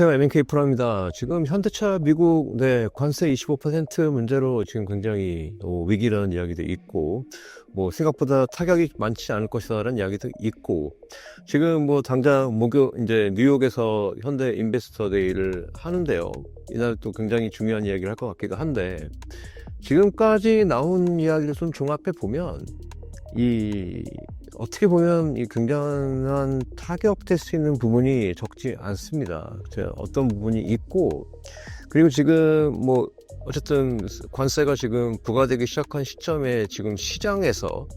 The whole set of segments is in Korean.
안녕하세요. MNK 프로입니다. 지금 현대차 미국 네, 관세 25% 문제로 지금 굉장히 어, 위기라는 이야기도 있고, 뭐 생각보다 타격이 많지 않을 것이다라는 이야기도 있고, 지금 뭐 당장 목요 이제 뉴욕에서 현대 인베스터 데이를 하는데요. 이날 또 굉장히 중요한 이야기를 할 것 같기도 한데, 지금까지 나온 이야기를 좀 종합해 보면 이 어떻게 보면 이 굉장한 타격 될 수 있는 부분이 적지 않습니다. 어떤 부분이 있고 그리고 지금 뭐 어쨌든 관세가 지금 부과되기 시작한 시점에 지금 시장에서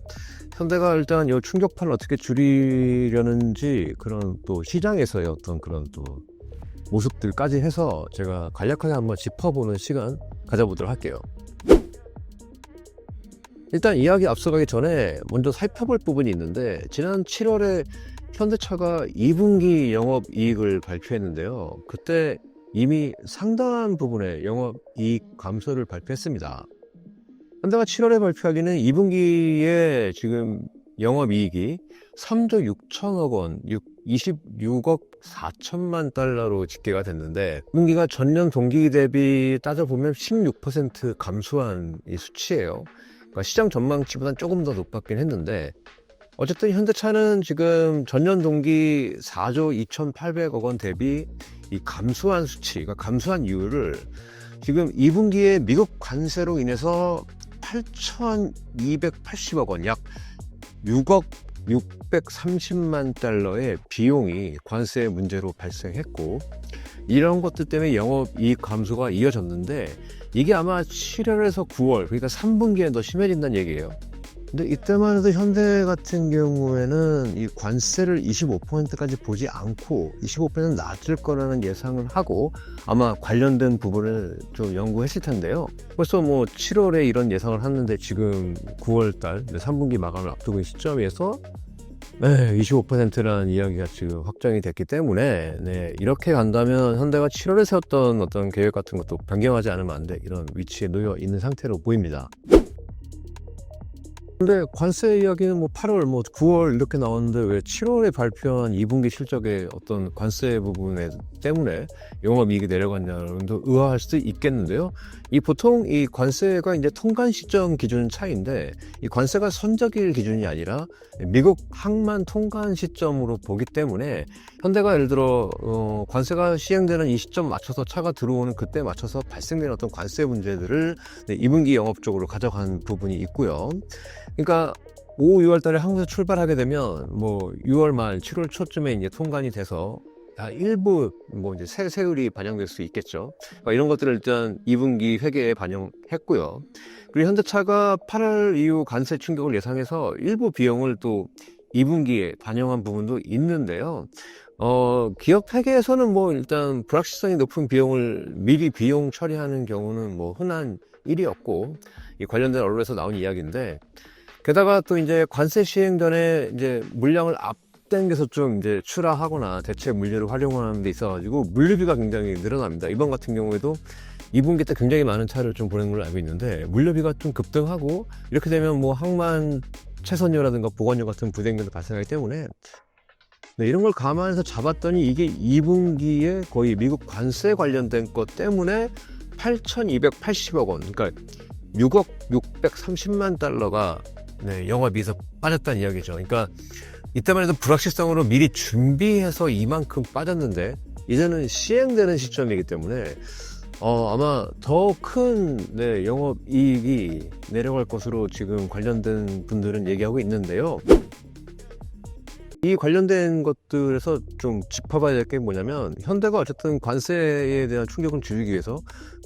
현대가 일단 이 충격파를 어떻게 줄이려는지 그런 또 시장에서의 어떤 그런 또 모습들까지 해서 제가 간략하게 한번 짚어보는 시간 가져보도록 할게요. 일단 이야기 앞서가기 전에 먼저 살펴볼 부분이 있는데 지난 7월에 현대차가 2분기 영업 이익을 발표했는데요. 그때 이미 상당한 부분의 영업 이익 감소를 발표했습니다. 현대가 7월에 발표하기는 2분기에 지금 영업 이익이 3조 6천억 원, 26억 4천만 달러로 집계가 됐는데 2분기가 전년 동기 대비 따져보면 16% 감소한 이 수치예요. 그러니까 시장 전망치보다는 조금 더 높았긴 했는데 어쨌든 현대차는 지금 전년 동기 4조 2,800억 원 대비 이 감소한 수치, 그러니까 감소한 이유를 지금 2분기에 미국 관세로 인해서 8,280억 원, 약 6억 630만 달러의 비용이 관세 문제로 발생했고 이런 것들 때문에 영업 이익 감소가 이어졌는데 이게 아마 7월에서 9월 그러니까 3분기에 더 심해진다는 얘기예요. 근데 이때만 해도 현대 같은 경우에는 이 관세를 25%까지 보지 않고 25%는 낮을 거라는 예상을 하고 아마 관련된 부분을 좀 연구했을 텐데요. 벌써 뭐 7월에 이런 예상을 하는데 지금 9월 달 3분기 마감을 앞두고 있는 시점에서 네, 25%라는 이야기가 지금 확정이 됐기 때문에 네, 이렇게 간다면 현대가 7월에 세웠던 어떤 계획 같은 것도 변경하지 않으면 안 돼. 이런 위치에 놓여 있는 상태로 보입니다. 근데 관세 이야기는 뭐 8월, 뭐 9월 이렇게 나왔는데 왜 7월에 발표한 2분기 실적의 어떤 관세 부분에 때문에 영업이익이 내려갔냐는 도 의아할 수도 있겠는데요. 이 보통 이 관세가 이제 통관 시점 기준 차이인데 이 관세가 선적일 기준이 아니라 미국 항만 통관 시점으로 보기 때문에 현대가 예를 들어 어, 관세가 시행되는 이 시점 맞춰서 차가 들어오는 그때 맞춰서 발생되는 어떤 관세 문제들을 네, 2분기 영업 적으로 가져간 부분이 있고요. 그러니까 5, 6월 달에 한국에서 출발하게 되면 뭐 6월 말, 7월 초쯤에 이제 통관이 돼서 다 일부 뭐 이제 세, 세율이 반영될 수 있겠죠. 그러니까 이런 것들을 일단 2분기 회계에 반영했고요. 그리고 현대차가 8월 이후 관세 충격을 예상해서 일부 비용을 또 2분기에 반영한 부분도 있는데요. 어, 기업 회계에서는 뭐 일단 불확실성이 높은 비용을 미리 비용 처리하는 경우는 뭐 흔한 일이었고, 이 관련된 언론에서 나온 이야기인데, 게다가 또 이제 관세 시행 전에 이제 물량을 앞당겨서 좀 이제 출하하거나 대체 물류를 활용하는 데 있어가지고 물류비가 굉장히 늘어납니다. 이번 같은 경우에도 2분기 때 굉장히 많은 차를 좀 보낸 걸로 알고 있는데 물류비가 좀 급등하고 이렇게 되면 뭐 항만 최선료라든가 보관료 같은 부대행도 발생하기 때문에 네, 이런 걸 감안해서 잡았더니 이게 2분기에 거의 미국 관세 관련된 것 때문에 8,280억 원, 그러니까 6억 630만 달러가 네, 영업이익에서 빠졌다는 이야기죠. 그러니까 이때만 해도 불확실성으로 미리 준비해서 이만큼 빠졌는데 이제는 시행되는 시점이기 때문에 어, 아마 더큰 네, 영업 이익이 내려갈 것으로 지금 관련된 분들은 얘기하고 있는데요. 이 관련된 것들에서 좀 짚어봐야 될 게 뭐냐면 현대가 어쨌든 관세에 대한 충격을 줄이기 위해서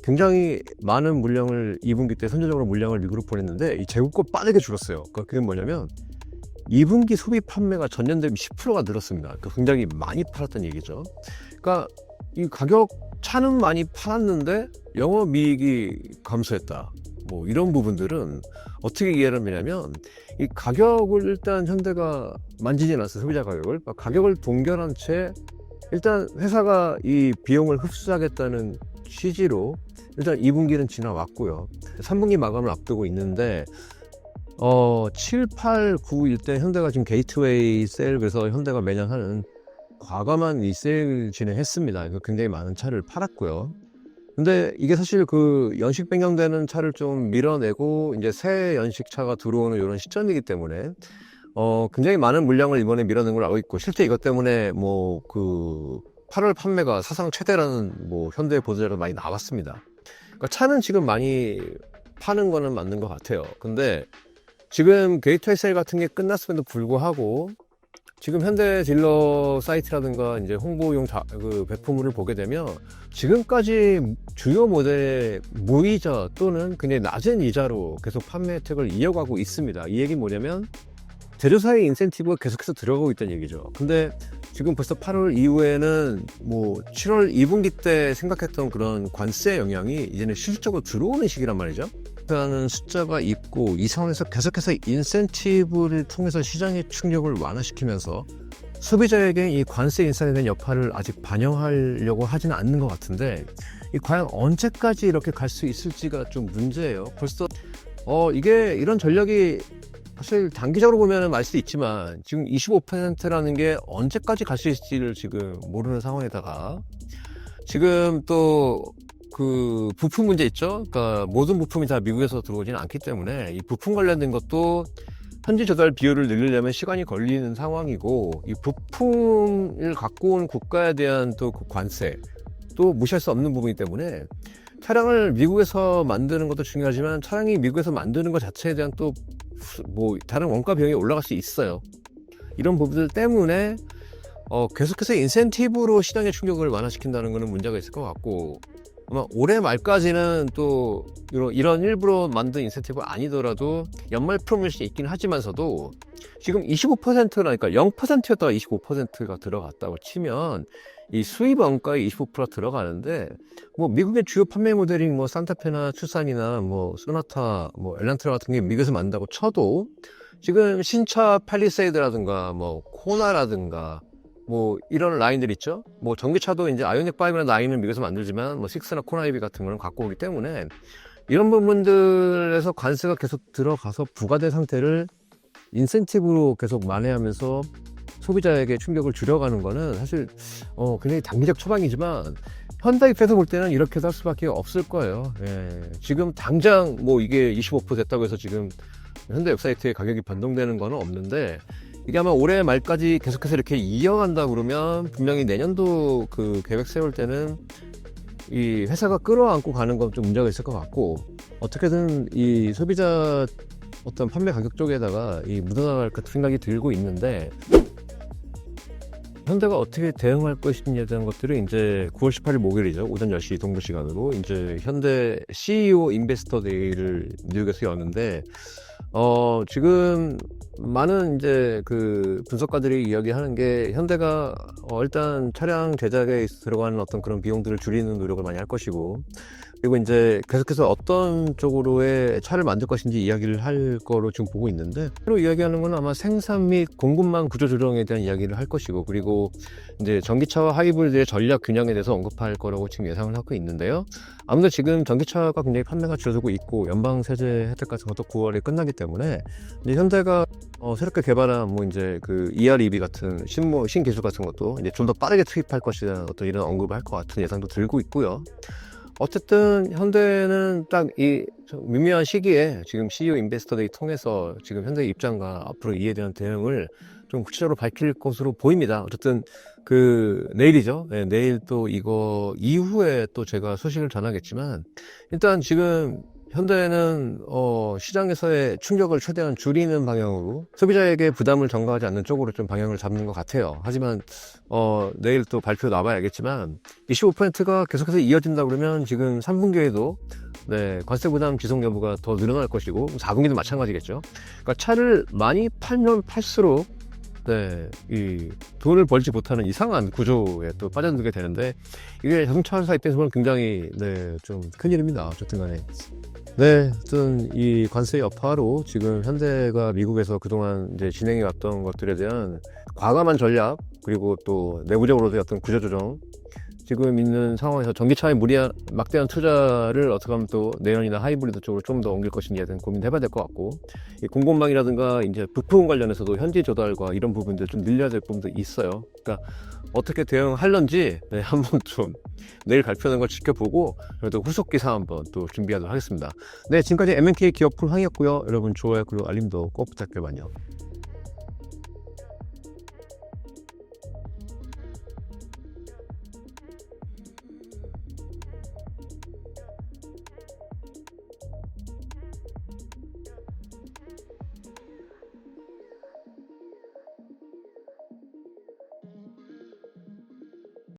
굉장히 많은 물량을 2분기 때 선제적으로 물량을 미국으로 보냈는데 이 재고가 빠르게 줄었어요. 그러니까 그게 뭐냐면 2분기 소비 판매가 전년 대비 10%가 늘었습니다. 그러니까 굉장히 많이 팔았다는 얘기죠. 그러니까 이 가격 차는 많이 팔았는데 영업이익이 감소했다. 뭐 이런 부분들은 어떻게 이해를 하냐면 이 가격을 일단 현대가 만지지 않았어요 소비자 가격을 가격을 동결한 채 일단 회사가 이 비용을 흡수하겠다는 취지로 일단 2분기는 지나왔고요 3분기 마감을 앞두고 있는데 어 7, 8, 9 일 때 현대가 지금 게이트웨이 세일 그래서 현대가 매년 하는 과감한 리세일 진행했습니다. 이거 굉장히 많은 차를 팔았고요. 근데 이게 사실 그 연식 변경되는 차를 좀 밀어내고 이제 새 연식 차가 들어오는 이런 시점이기 때문에 어 굉장히 많은 물량을 이번에 밀어낸 걸 알고 있고 실제 이것 때문에 뭐 그 8월 판매가 사상 최대라는 뭐 현대 보도자료 많이 나왔습니다. 그러니까 차는 지금 많이 파는 거는 맞는 것 같아요. 근데 지금 게이트웨이 같은 게 끝났음에도 불구하고 지금 현대 딜러 사이트라든가 이제 홍보용 자, 그 배포물을 보게 되면 지금까지 주요 모델의 무이자 또는 굉장히 낮은 이자로 계속 판매 혜택을 이어가고 있습니다. 이 얘기 뭐냐면 제조사의 인센티브가 계속해서 들어가고 있다는 얘기죠. 근데 지금 벌써 8월 이후에는 뭐 7월 2분기 때 생각했던 그런 관세 영향이 이제는 실질적으로 들어오는 시기란 말이죠. 라는 숫자가 있고 이 상황에서 계속해서 인센티브를 통해서 시장의 충격을 완화시키면서 소비자에게 이 관세 인상에 대한 여파를 아직 반영하려고 하지는 않는 것 같은데 이 과연 언제까지 이렇게 갈 수 있을지가 좀 문제예요. 벌써 어 이게 이런 전략이 사실 단기적으로 보면 알수 있지만 지금 25%라는 게 언제까지 갈 수 있을지를 지금 모르는 상황에다가 지금 또 그 부품 문제 있죠. 그러니까 모든 부품이 다 미국에서 들어오지는 않기 때문에 이 부품 관련된 것도 현지 조달 비율을 늘리려면 시간이 걸리는 상황이고 이 부품을 갖고 온 국가에 대한 또 그 관세 또 무시할 수 없는 부분이기 때문에 차량을 미국에서 만드는 것도 중요하지만 차량이 미국에서 만드는 것 자체에 대한 또 뭐 다른 원가 비용이 올라갈 수 있어요. 이런 부분들 때문에 어, 계속해서 인센티브로 시장의 충격을 완화시킨다는 것은 문제가 있을 것 같고 올해 말까지는 또 이런, 이런 일부러 만든 인센티브가 아니더라도 연말 프로모션이 있긴 하지만서도 지금 25%라니까 0%였다가 25%가 들어갔다고 치면 이 수입 원가에 25%가 들어가는데 뭐 미국의 주요 판매 모델인 뭐 산타페나 투산이나 뭐 소나타 뭐 엘란트라 같은 게 미국에서 만든다고 쳐도 지금 신차 팔리세이드라든가 뭐 코나라든가 뭐 이런 라인들 있죠. 뭐 전기차도 이제 아이오닉 5나 9은 미국에서 만들지만 뭐 6나 코나이비 같은 거는 갖고 오기 때문에 이런 부분들에서 관세가 계속 들어가서 부과된 상태를 인센티브로 계속 만회하면서 소비자에게 충격을 줄여가는 거는 사실 어 굉장히 단기적 처방이지만 현대 입장에서 볼 때는 이렇게 살 수밖에 없을 거예요. 예. 지금 당장 뭐 이게 25% 됐다고 해서 지금 현대 웹사이트의 가격이 변동되는 거는 없는데 이게 아마 올해 말까지 계속해서 이렇게 이어간다 그러면 분명히 내년도 그 계획 세울 때는 이 회사가 끌어안고 가는 건 좀 문제가 있을 것 같고 어떻게든 이 소비자 어떤 판매 가격 쪽에다가 이 묻어나갈 것 생각이 들고 있는데 현대가 어떻게 대응할 것인지에 대한 것들을 이제 9월 18일 목요일이죠. 오전 10시 동부 시간으로 이제 현대 CEO 인베스터 데이를 뉴욕에서 여는데 어, 지금 많은 이제 그 분석가들이 이야기하는 게 현대가 어, 일단 차량 제작에 들어가는 어떤 그런 비용들을 줄이는 노력을 많이 할 것이고 그리고 이제 계속해서 어떤 쪽으로의 차를 만들 것인지 이야기를 할 거로 지금 보고 있는데 새로 이야기하는 건 아마 생산 및 공급망 구조 조정에 대한 이야기를 할 것이고 그리고 이제 전기차와 하이브리드의 전략 균형에 대해서 언급할 거라고 지금 예상을 하고 있는데요. 아무래도 지금 전기차가 굉장히 판매가 줄어들고 있고 연방 세제 혜택 같은 것도 9월에 끝나기 때문에 이제 현대가 어, 새롭게 개발한 뭐 이제 그 EREV 같은 신모 신기술 같은 것도 이제 좀 더 빠르게 투입할 것이라는 어떤 이런 언급을 할 것 같은 예상도 들고 있고요. 어쨌든 현대는 딱 이 미묘한 시기에 지금 CEO 인베스터 데이 통해서 지금 현대의 입장과 앞으로 이에 대한 대응을 좀 구체적으로 밝힐 것으로 보입니다. 어쨌든 그 내일이죠. 네, 내일 또 이거 이후에 또 제가 소식을 전하겠지만 일단 지금 현대는 어, 시장에서의 충격을 최대한 줄이는 방향으로 소비자에게 부담을 전가하지 않는 쪽으로 좀 방향을 잡는 것 같아요. 하지만 어, 내일 또 발표 나와야 알겠지만 25%가 계속해서 이어진다 그러면 지금 3분기에도 네, 관세 부담 지속 여부가 더 늘어날 것이고 4분기도 마찬가지겠죠. 그러니까 차를 많이 팔면 팔수록 네, 이 돈을 벌지 못하는 이상한 구조에 또 빠져들게 되는데 이게 자동차 회사 입장에서는 굉장히 네, 좀 큰일입니다. 어쨌든 간에. 네, 어떤 이 관세 여파로 지금 현대가 미국에서 그동안 이제 진행해 왔던 것들에 대한 과감한 전략 그리고 또 내부적으로의 어떤 구조 조정 지금 있는 상황에서 전기차에 무리한 막대한 투자를 어떻게 하면 또 내연이나 하이브리드 쪽으로 좀 더 옮길 것인지에 대한 고민을 해봐야 될 것 같고 이 공급망이라든가 이제 부품 관련해서도 현지 조달과 이런 부분들 좀 늘려야 될 부분도 있어요. 그러니까 어떻게 대응할런지 네, 한번 좀 내일 발표하는 걸 지켜보고 그래도 후속 기사 한번 또 준비하도록 하겠습니다. 네, 지금까지 MNK 기업 쿨황이었고요. 여러분 좋아요 그리고 알림도 꼭 부탁드려요.